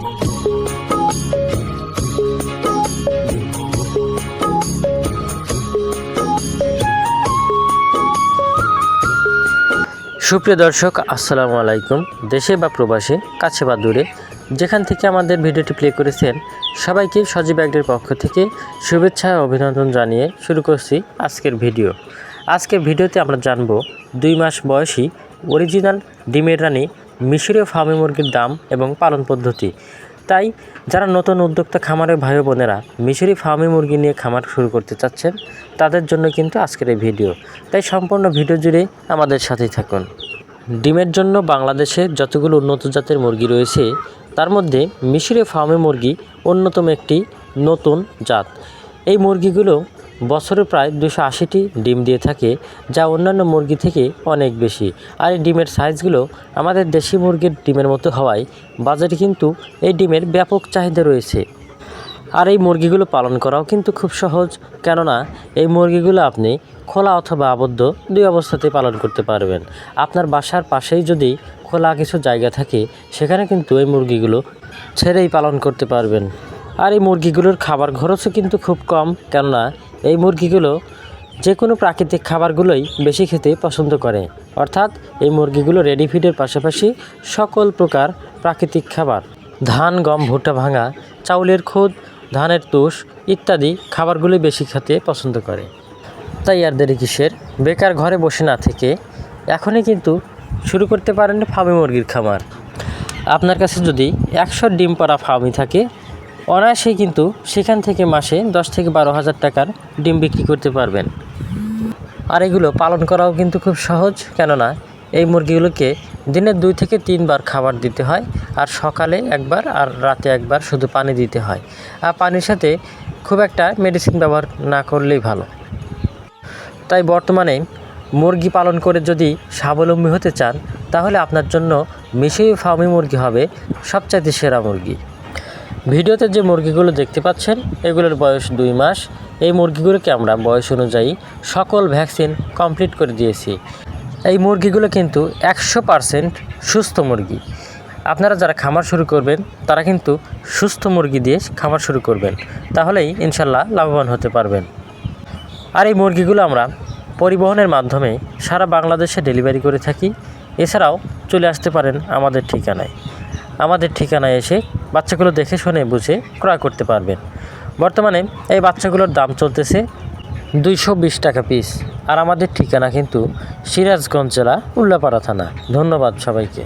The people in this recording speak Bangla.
সুপ্রিয় দর্শক, আসসালামু আলাইকুম। দেশে বা প্রবাসে, কাছে বা দূরে, যেখান থেকে আমাদের ভিডিওটি প্লে করেছেন, সবাইকে সজীব ব্যাগদের পক্ষ থেকে শুভেচ্ছা অভিনন্দন জানিয়ে শুরু করছি আজকের ভিডিও। আজকের ভিডিওতে আমরা জানব দুই মাস বয়সী অরিজিনাল ডিমের রানী মিশরীয় ফার্মি মুরগির দাম এবং পালন পদ্ধতি। তাই, যারা নতুন উদ্যোক্তা খামারের ভাই বোনেরা মিশরি ফার্মি মুরগি নিয়ে খামার শুরু করতে চাচ্ছেন, তাদের জন্য কিন্তু আজকের এই ভিডিও। তাই সম্পূর্ণ ভিডিও জুড়ে আমাদের সাথেই থাকুন। ডিমের জন্য বাংলাদেশে যতগুলো উন্নত জাতের মুরগি রয়েছে, তার মধ্যে মিশরি ফার্মি মুরগি অন্যতম একটি নতুন জাত। এই মুরগিগুলো বছরে প্রায় দুশো আশিটি ডিম দিয়ে থাকে, যা অন্যান্য মুরগি থেকে অনেক বেশি। আর এই ডিমের সাইজগুলো আমাদের দেশি মুরগির ডিমের মতো হওয়ায় বাজারে কিন্তু এই ডিমের ব্যাপক চাহিদা রয়েছে। আর এই মুরগিগুলো পালন করাও কিন্তু খুব সহজ, কেননা এই মুরগিগুলো আপনি খোলা অথবা আবদ্ধ দুই অবস্থাতে পালন করতে পারবেন। আপনার বাসার পাশেই যদি খোলা কিছু জায়গা থাকে, সেখানে কিন্তু এই মুরগিগুলো ছেড়েই পালন করতে পারবেন। আর এই মুরগিগুলোর খাবার খরচও কিন্তু খুব কম। কেননা এই মুরগিগুলো যে কোনো প্রাকৃতিক খাবারগুলোই বেশি খেতে পছন্দ করে। অর্থাৎ এই মুরগিগুলো রেডি ফিডের পাশাপাশি সকল প্রকার প্রাকৃতিক খাবার। ধান, গম, ভুট্টা ভাঙা, চাউলের খুদ, ধানের তুষ ইত্যাদি খাবারগুলি বেশি খেতে পছন্দ করে। তাই আর দেরি কিসের? বেকার ঘরে বসে না থেকে এখনই কিন্তু শুরু করতে পারেন ফার্মি মুরগির খামার। আপনার কাছে যদি একশো ডিম পাড়া ফার্মি থাকে অনায়াসেই কিন্তু সেখান থেকে মাসে দশ থেকে বারো হাজার টাকার ডিম বিক্রি করতে পারবেন। আর এগুলো পালন করাও কিন্তু খুব সহজ, কেননা এই মুরগিগুলোকে দিনে দুই থেকে তিনবার খাবার দিতে হয়, আর সকালে একবার আর রাতে একবার শুধু পানি দিতে হয়। আর পানির সাথে খুব একটা মেডিসিন ব্যবহার না করলেই ভালো। তাই বর্তমানে মুরগি পালন করে যদি স্বাবলম্বী হতে চান, তাহলে আপনার জন্য মিশরি ফার্মি মুরগি হবে সবচাইতে সেরা মুরগি। ভিডিওতে যে মুরগিগুলো দেখতে পাচ্ছেন, এগুলোর বয়স দুই মাস। এই মুরগিগুলোকে আমরা বয়স অনুযায়ী সকল ভ্যাকসিন কমপ্লিট করে দিয়েছি। এই মুরগিগুলো কিন্তু একশো পারসেন্ট সুস্থ মুরগি। আপনারা যারা খামার শুরু করবেন, তারা কিন্তু সুস্থ মুরগি দিয়ে খামার শুরু করবেন। তাহলেই ইনশাল্লাহ লাভবান হতে পারবেন। আর এই মুরগিগুলো আমরা পরিবহনের মাধ্যমে সারা বাংলাদেশে ডেলিভারি করে থাকি। এছাড়াও চলে আসতে পারেন আমাদের ঠিকানায়। আমাদের ঠিকানায় এসে বাচ্চাগুলো দেখে শুনে বুঝে ক্রয় করতে পারবেন। বর্তমানে এই বাচ্চাগুলোর দাম চলতেছে দুইশো বিশ টাকা পিস আর আমাদের ঠিকানা কিন্তু সিরাজগঞ্জ জেলা উল্লাপাড়া থানা। ধন্যবাদ সবাইকে।